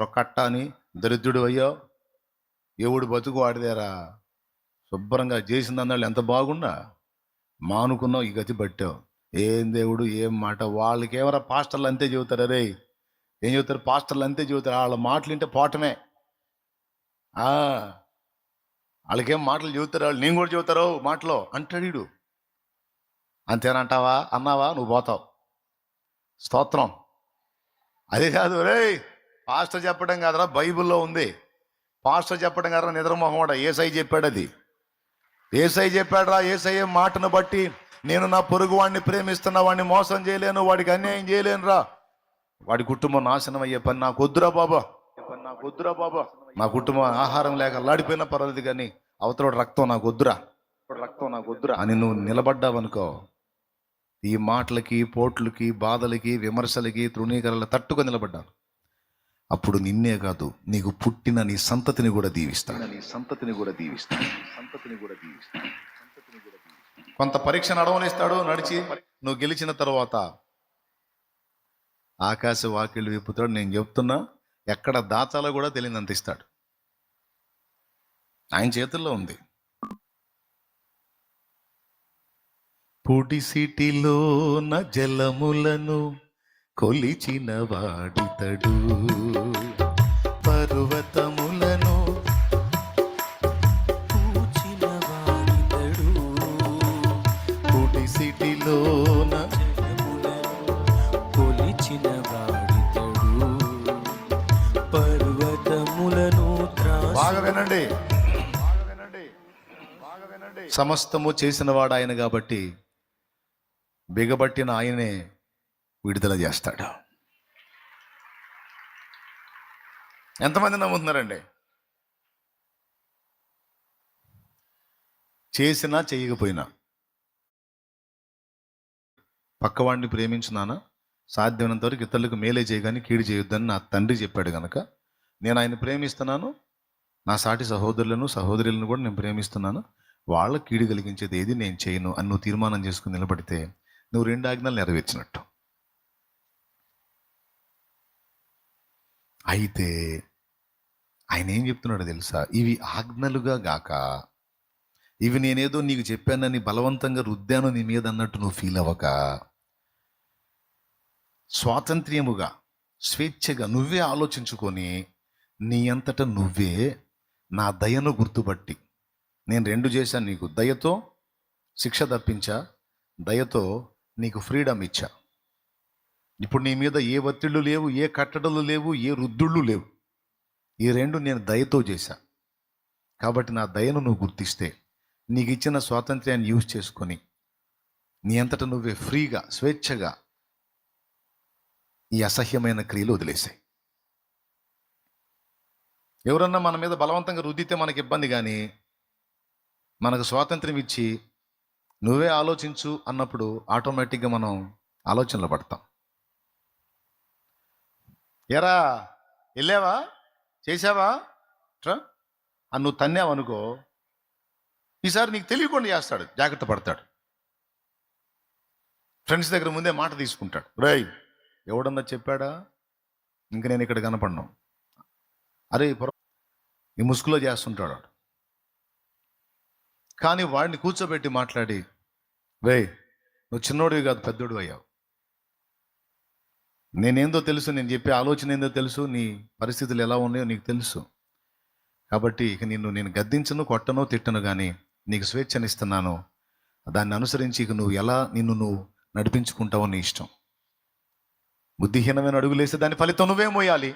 ప్రొక్కట్ట అని దరిద్రుడు అయ్యో ఎవడు బతుకు వాడిదేరా? శుభ్రంగా చేసిన అన్నాళ్ళు ఎంత బాగున్నా? మానుకున్నావు ఈ గతి పట్టావు. ఏం దేవుడు ఏం మాట? వాళ్ళకి ఏమరా పాస్టర్లు అంతే చెబుతారు? అరే ఏం చెబుతారు? పాస్టర్లు అంతే చెబుతారు. వాళ్ళ మాటలు వింటే పోటమే. ఆ, వాళ్ళకేం మాటలు చెబుతారు? వాళ్ళు నేను కూడా చెబుతారు మాటలో. అంటాడు అంతేనంటావా అన్నావా? నువ్వు పోతావు. స్తోత్రం. అదే కాదు రే పాస్టర్ చెప్పడం కాదరా బైబిల్లో ఉంది. పాస్టర్ చెప్పడం కాదరా నిద్రమోహం ఏసై చెప్పాడు అది ఏసై చెప్పాడురా ఏసై మాటను బట్టి నేను నా పొరుగు వాడిని ప్రేమిస్తున్న వాడిని మోసం చేయలేను వాడికి అన్యాయం చేయలేను రా వాడి కుటుంబం నాశనం అయ్యే పని నాకు వద్దురా బాబా. పని నాకు వద్దురా బాబా. నా కుటుంబం ఆహారం లేక అల్లాడిపోయినా పర్వాలేదు కానీ అవతల రక్తం నాకు వద్దురా. రక్తం నాకు వద్దురా. అని నువ్వు నిలబడ్డావనుకో ఈ మాటలకి పోట్లకి బాధలకి విమర్శలకి తృణీకరణలు తట్టుకొని నిలబడ్డాను అప్పుడు నిన్నే కాదు నీకు పుట్టిన నీ సంతతిని కూడా దీవిస్తాను నీ సంతతిని కూడా దీవిస్తాను సంతతిని కూడా దీవిస్తాను కొంత పరీక్ష నడవనిస్తాడు నడిచి నువ్వు గెలిచిన తర్వాత ఆకాశ వాకిళ్ళు విప్పుతాడు. నేను చెప్తున్నా ఎక్కడ దాచాలో కూడా తెలియనంత ఇస్తాడు. ఆయన చేతుల్లో ఉంది. పుడిసిటిలోన జలములను కొలిచిన వాడితడు పర్వతములను పూచిన వాడితడు పుడిసిటిలోన కొలిచిన వాడితడు పర్వతములను బాగా వినండి. సమస్తము చేసిన వాడు ఆయన కాబట్టి బిగబట్టిన ఆయనే విడుదల చేస్తాడు. ఎంతమంది నమ్ముతున్నారండి? చేసినా చేయకపోయినా. పక్కవాడిని ప్రేమించున్నానా? సాధ్యమైనంత వరకు ఇతరులకు మేలే చేయగాని కీడు చేయొద్దని నా తండ్రి చెప్పాడు కనుక నేను ఆయన ప్రేమిస్తున్నాను. నా సాటి సహోదరులను సహోదరులను కూడా నేను ప్రేమిస్తున్నాను. వాళ్ళ కీడు కలిగించేది ఏది నేను చేయను అని నువ్వు తీర్మానం చేసుకుని నిలబడితే నువ్వు రెండు ఆజ్ఞలు నెరవేర్చినట్టు. అయితే ఆయన ఏం చెప్తున్నాడో తెలుసా? ఇవి ఆజ్ఞలుగా గాక ఇవి నేనేదో నీకు చెప్పానని బలవంతంగా రుద్దాను నీ మీద అన్నట్టు నువ్వు ఫీల్ అవ్వక స్వాతంత్ర్యముగా స్వేచ్ఛగా నువ్వే ఆలోచించుకొని నీ అంతట నువ్వే నా దయను గుర్తుపట్టి నేను రెండు చేశాను నీకు. దయతో శిక్ష తప్పించా దయతో నీకు ఫ్రీడమ్ ఇచ్చా. ఇప్పుడు నీ మీద ఏ ఒత్తిళ్ళు లేవు ఏ కట్టడలు లేవు ఏ రుద్దుళ్ళు లేవు. ఈ రెండు నేను దయతో చేశా. కాబట్టి నా దయను నువ్వు గుర్తిస్తే నీకు ఇచ్చిన స్వాతంత్ర్యాన్ని యూజ్ చేసుకొని నీ అంతట నువ్వే ఫ్రీగా స్వేచ్ఛగా ఈ అసహ్యమైన క్రియలు వదిలేసాయి. ఎవరన్నా మన మీద బలవంతంగా రుద్దితే మనకి ఇబ్బంది కానీ మనకు స్వాతంత్రం ఇచ్చి నువ్వే ఆలోచించు అన్నప్పుడు ఆటోమేటిక్గా మనం ఆలోచనలు పడతాం. ఎరా వెళ్ళావా? చేసావా ట్రా అని నువ్వు తన్నావు అనుకో ఈసారి నీకు తెలియకుండా చేస్తాడు జాగ్రత్త పడతాడు. ఫ్రెండ్స్ దగ్గర ముందే మాట తీసుకుంటాడు. రై ఎవడన్నా చెప్పాడా? ఇంక నేను ఇక్కడ కనపడ్ను. అరే ఈ పొర ఈ ముసుగులో చేస్తుంటాడు వాడు. కానీ వాడిని కూర్చోబెట్టి మాట్లాడి రే నువ్వు చిన్నోడివి కాదు పెద్దోడు అయ్యావు. నేనేందో తెలుసు నేను చెప్పే ఆలోచన ఏందో తెలుసు నీ పరిస్థితులు ఎలా ఉన్నాయో నీకు తెలుసు. కాబట్టి ఇక నిన్ను నేను గద్దించను కొట్టను తిట్టను కానీ నీకు స్వేచ్ఛనిస్తున్నాను. దాన్ని అనుసరించి ఇక నువ్వు ఎలా నిన్ను నువ్వు నడిపించుకుంటావో నీ ఇష్టం. బుద్ధిహీనమైన అడుగులేస్తే దాని ఫలితం నువ్వే మోయాలి?